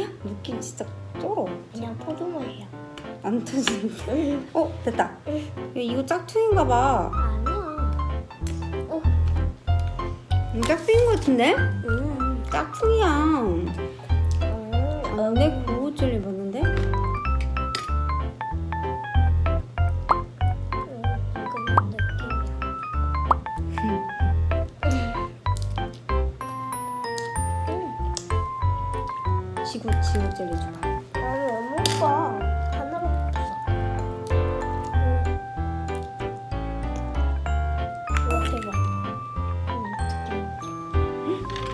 야 느낌 진짜 쩔어. 그냥 포도맛이야. 안 터지는데. 응. 어 됐다. 야, 이거 짝퉁인가 봐. 아니야. 어. 이거 짝퉁인 것 같은데? 음. 짝퉁이야. 음. 아, 내 지구 지구 젤리 좋아. 나는 왜 먹어? 하나밖에 없어.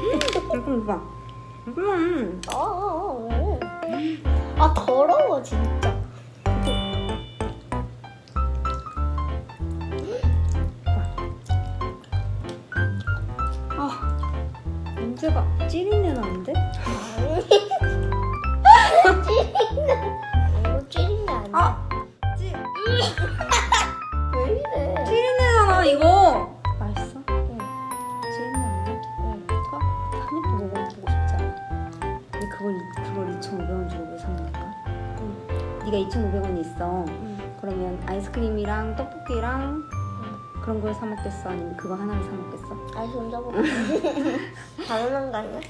이렇게 봐. 잠깐 봐. 잠깐만. 아, 아, 왜? 아 더러워 진짜. 아 냄새가 찌린내 나는데? 아 찌. 왜 이래? 찌린내 나나 이거. 맛있어? 응. 찌린내 안 나? 응. 토? 한 입도 먹어보고 싶지 않아. 근데 그걸 그걸 2,500원 주고 왜 샀는 거야? 응. 네가 2,500원이 있어. 응. 그러면 아이스크림이랑 떡볶이랑 그런 걸 사 먹겠어? 아니면 그거 하나를 사 먹겠어? 아이 손잡아. 당연한 거 아니야?